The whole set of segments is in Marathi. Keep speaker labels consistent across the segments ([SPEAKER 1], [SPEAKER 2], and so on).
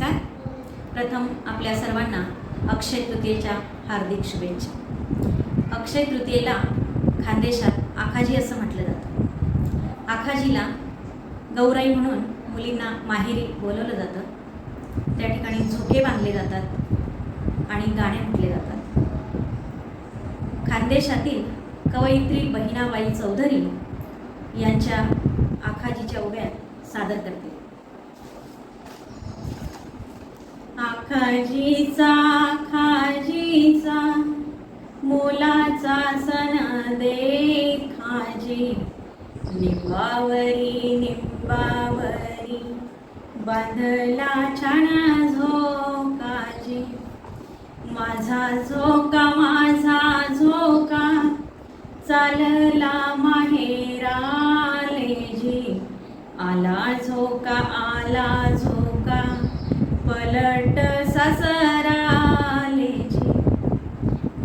[SPEAKER 1] नमस्कार. प्रथम आपल्या सर्वांना अक्षय तृतीयेच्या हार्दिक शुभेच्छा. अक्षय तृतीयेला खानदेशात आखाजी असं म्हटलं जातं. आखाजीला गौराई म्हणून मुलींना माहेरी बोलवलं जातं. त्या ठिकाणी झोके बांधले जातात आणि गाणे म्हटले जातात. खानदेशातील कवयित्री बहिणाबाई चौधरी यांच्या आखाजीच्या ओव्यात सादर करते खाजीचा खाजीचा मोलाचा सण देखाजी निंबावरी निंबावरी बांधला छान झोकाजी माझा झोका माझा झोका चालला माहेराले जी आला झोका आला झोका पलट सासराले जी.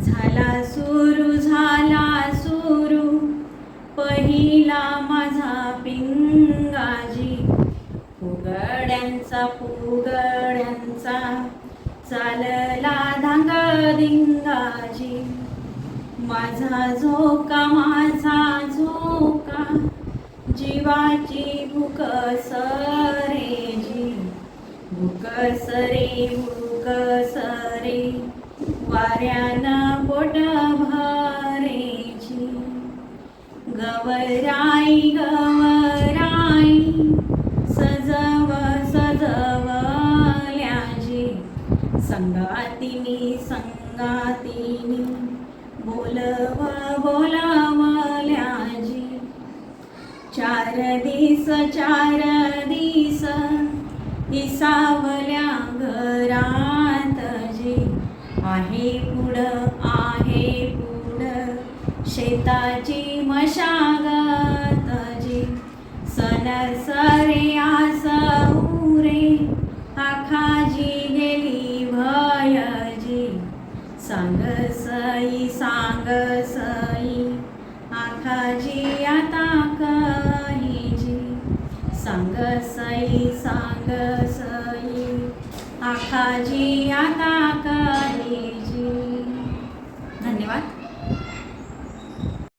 [SPEAKER 1] झाला सुरू झाला सुरू. पहिला माझा पिंगाजी. फुगड्यांचा फुगड्यांचा. चालला धांगा दिंगाजी माझा झोका माझा झोका. जीवाची भूक सरे जी भूक सरे कसरे वाऱ्याना वाऱ्यानं पोट भारेची गवराई गवराई सजव सजवल्याजी. संगातिनी संगातिनी बोलव बोलावल्याजी. चार दिस चार दिस इसावल्या आहे पुढ आहे पुढ शेताची मशागत जी. सनसरे आसुरे आखाजी गेली भयजी. सांग सई सांग सई आखाजी आता कहीजी. सांग सई सांग सई आखाजी आता कहीजी.